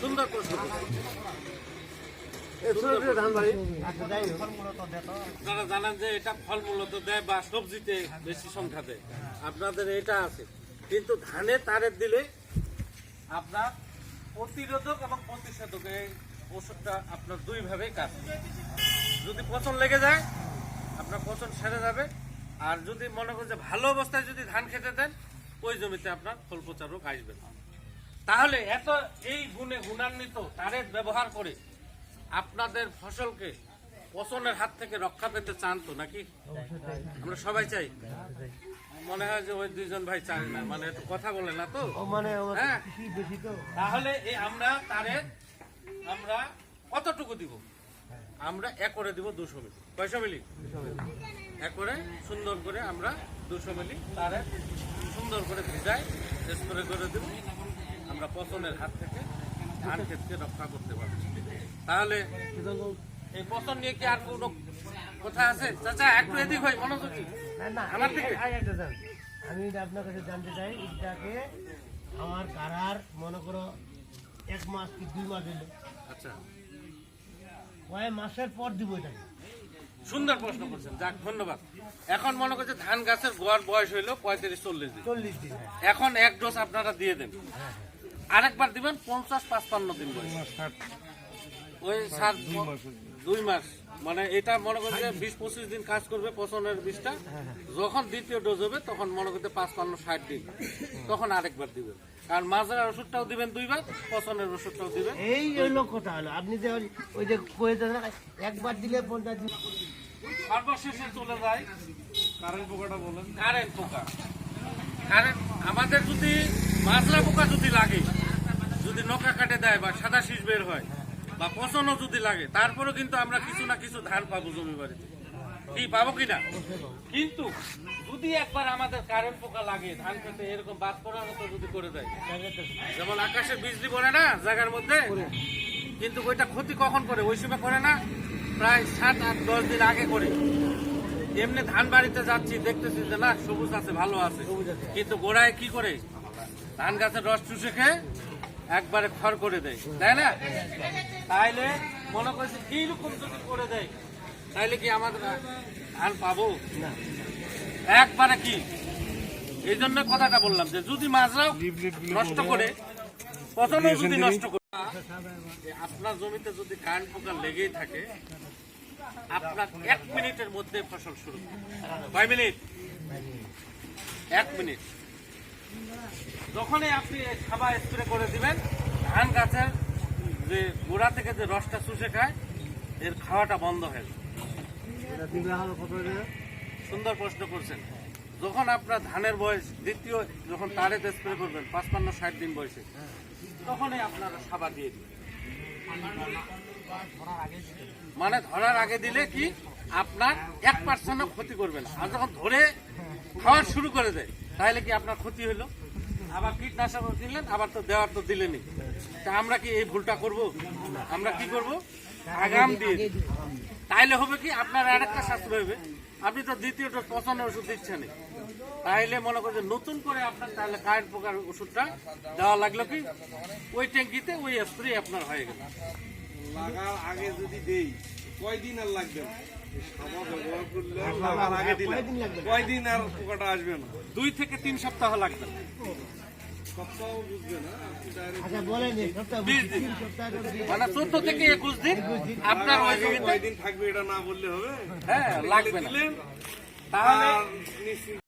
সুন্দর প্রশ্ন আপনারা জানেন যে এটা ফল মূলত দেয় বা সবজিতে বেশি সংখ্যা দেয় আপনাদের এটা আছে। কিন্তু ধানে তারের দিলে আপনার প্রতিরোধক এবং প্রতিষেধক এই ওষুধটা আপনার দুই ভাবেই কাজ যদি পচন লেগে যায় আপনার পচন সেরে যাবে। আর যদি মনে করেন যে ভালো অবস্থায় যদি ধান খেতে দেন ওই জমিতে আপনার ফল পচা রোগ আসবে না। তাহলে এত এই গুণে গুণান্বিত তারের ব্যবহার করে আপনাদের ফসলকে পচনের হাত থেকে রক্ষা পেতে চান তো নাকি? আমরা সবাই চাই। মনে হয় যে ওই দুইজন ভাই চাই না মানে একটু কথা বলে না তো? মানে হ্যাঁ। তাহলে এই আমরা তারের আমরা কতটুকু দিব? আমরা একরে দিব দুশো মিলি। কয়শো মিলি? একরে সুন্দর করে আমরা দুশো মিলি তারে সুন্দর করে ভিজাই স্প্রে করে দেব। আমরা পচনের হাত থেকে ধান ক্ষেতকে রক্ষা করতে পারব। তাহলে এই পচন নিয়ে কি আর কোনো কথা আছে? চাচা একটু এদিক হয় মনোযোগী আমার থেকে? একটা জান। আমি আপনার কাছে জানতে চাই এটাকে আমার কারার মনে করো এক মাস কি দুই মাস হলো আচ্ছা। কয় মাসের পর দিব এটাকে? সুন্দর প্রশ্ন করছেন। যাক ধন্যবাদ। এখন মনে করছে ধান গাছের গোয়ার বয়স হইল পঁয়ত্রিশ চল্লিশ দিন। চল্লিশ দিন হ্যাঁ। এখন এক ডোজ আপনারা দিয়ে দেন। আরেকবার দিবেন পঞ্চাশ পাঁচপান্ন দিন ওই সাত দুই মাস মানে এটা মনে করছে বিশ পঁচিশ দিন কাজ করবে পচনের বিষটা। যখন দ্বিতীয় ডোজ হবে তখন মনে করতে পাঁচপান্ন ষাট দিন। তখন আরেকবার দিবেন। আর মাঝের ওষুধটাও দিবেন দুইবার পচনের ওষুধটাও দিবেন। এই হলো কথা হলো আপনি যে ওই- যে একবার দিলে পঞ্চাশ দিন সর্বশেষে চলে যায় কারেন্ট পোকাটা বলেন। কারেন্ট পোকা। কারেন্ট আমাদের যদি মাজরা পোকা যদি লাগে, যদি নৌকা কাটে দেয় বা সাদা শীষ বের হয়, বা পচনও যদি লাগে, তারপরেও কিন্তু আমরা কিছু না কিছু ধান পাবো জমি বাড়িতে। কি, পাবো কিনা কিন্তু যদি একবার আমাদের কারেন্ট পোকা লাগে, ধান খেতে এরকম বাদ করার মতো যদি করে দেয়, যেমন আকাশে বিজলি পড়ে না জায়গার মধ্যে, কিন্তু ওইটা ক্ষতি কখন করে? ওই সময় করে না, প্রায় সাত, আট, দশ দিন আগে করে। এমনি ধান বাড়িতে যাচ্ছি, দেখতেছি যে না, সবুজ আছে, ভালো আছে। কিন্তু গোড়ায় কি করে? ধান গাছের রস চুষে খেয়ে একবারে খড় করে দেয় তাই না? তাইলে মনে করছি এইরকম যদি করে দেয় তাইলে কি আমাদের ধান পাবো? একবারে কি? এই জন্য কথাটা বললাম যে যদি মাছরাও নষ্ট করে পচনও যদি নষ্ট করে আপনার জমিতে যদি কারেন্ট পোকা লেগেই থাকে আপনার এক মিনিটের মধ্যে ফসল শুরু কয় মিনিট? এক মিনিট। যখনই আপনি খাবার স্প্রে করে দিবেন ধান গাছের যে গোড়া থেকে যে রসটা শুষে খায় এর খাওয়াটা বন্ধ হয়ে? সুন্দর প্রশ্ন করছেন। যখন আপনার ধানের বয়স দ্বিতীয় যখন তারে স্প্রে করবেন পাঁচপান্ন ষাট দিন বয়সে তখনই আপনারা সাবা দিয়ে দিন মানে ধরার আগে দিলে কি? আপনার এক পার্সেন্টও ক্ষতি করবে না। আর যখন ধরে খাওয়া শুরু করে দেয় তাহলে কি আপনার ক্ষতি হলো? আবার কীটনাশক দিলেন আবার তো দেওয়ার তো দিলেনি তা আমরা কি এই ভুলটা করব? আমরা কি করব? আগাম দিয়ে তাইলে হবে কি, আপনার আর একটা শাস্ত্র হবে, আপনি তো দ্বিতীয় ডোজ পছন্দের ওষুধ দিচ্ছেন। তাইলে মনে করছেন নতুন করে আপনার তাহলে কায়ের পোকার ওষুধটা দেওয়া লাগল কি? ওই ট্যাঙ্কিতে ওই স্প্রে আপনার হয়ে গেল। লাগার আগে যদি দেই কয়দিন আর লাগবে? কয়দিন আর পোকাটা আসবে না। দুই থেকে তিন সপ্তাহ লাগবে। আচ্ছা মানে চোদ্দ থেকে একুশ দিন আপনার ওই জমিতে থাকবে এটা না বললে হবে? হ্যাঁ লাগবে তাহলে নিশ্চিন্ত